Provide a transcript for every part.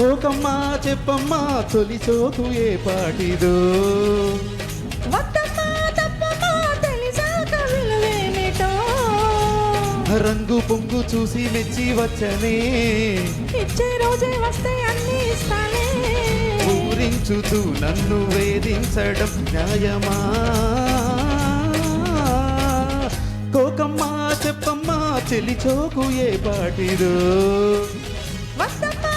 కోకమ్మా చెప్పమ్మా తొలి చోకు ఏ పాటిదో. రంగు పొంగు చూసి మెచ్చి వచ్చనే. ఇచ్చే రోజే వస్తే అన్ని ఇస్తానే. ఊరించుతూ నన్ను వేధించడం న్యాయమా? కోకమ్మా చెప్పమ్మా చెలి చోకు ఏ పాటిదో. వద్దమ్మా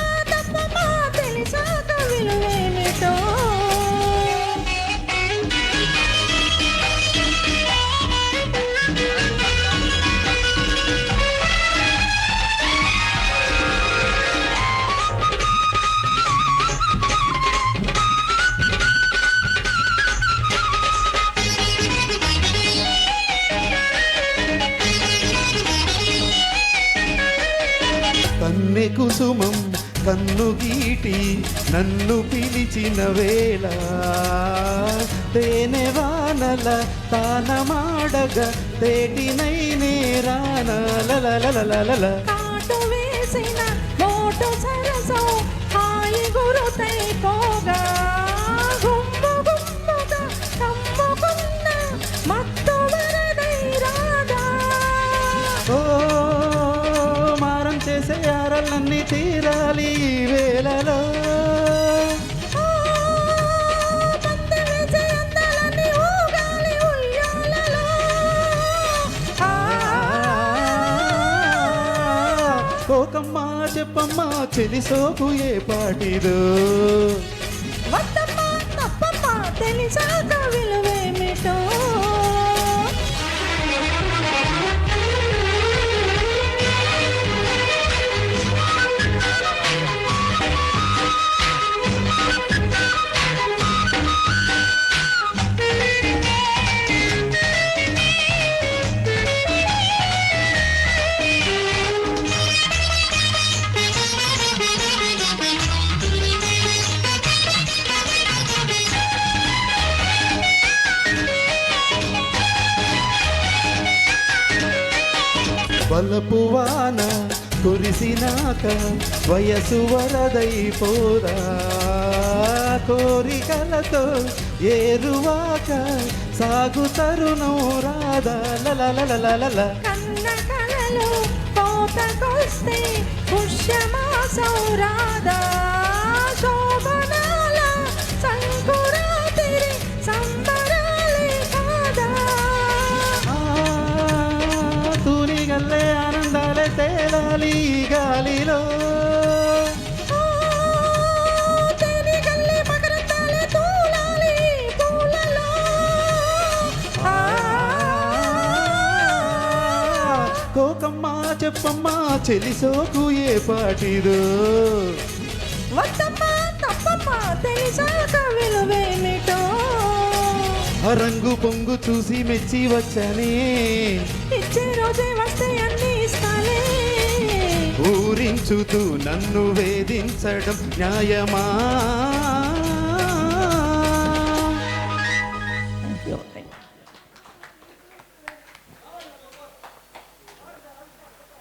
కన్నె కుసుమం కన్ను గీటి నన్ను పిలిచిన వేళ. తేనె వానల తానమాడగ తేటినై నేరానలలలలలల కాటు వేసిన మోటు సరసం ఆరలన్నీ తీరాలి వేళలో. ఆ, కోకమ్మా చెప్పమ్మా చెలిసోకు ఏ పాటిదో. తెలిసాక విలువేమిటో. బలపు వాన కురిసినాక వయసు వరదైపోరా కోరికలతో ఏరువాక సాగు తరుణం రాదా? లలలలలల కన్న కలలు కోతకొస్తే పుష్యమాసం రాదా? గాలిలో. కోకమ్మా చెప్పమ్మా చెలి సోకు ఏ పాటిదో. వద్దమ్మా తప్పమ్మా తెలిసాక విలువేమిటో. రంగు పొంగు చూసి మెచ్చి వచ్చనే. ఇచ్చే రోజే వస్తే అన్ని ఇస్తాలే పూరించుతూ నన్ను వేధించడం న్యాయమా?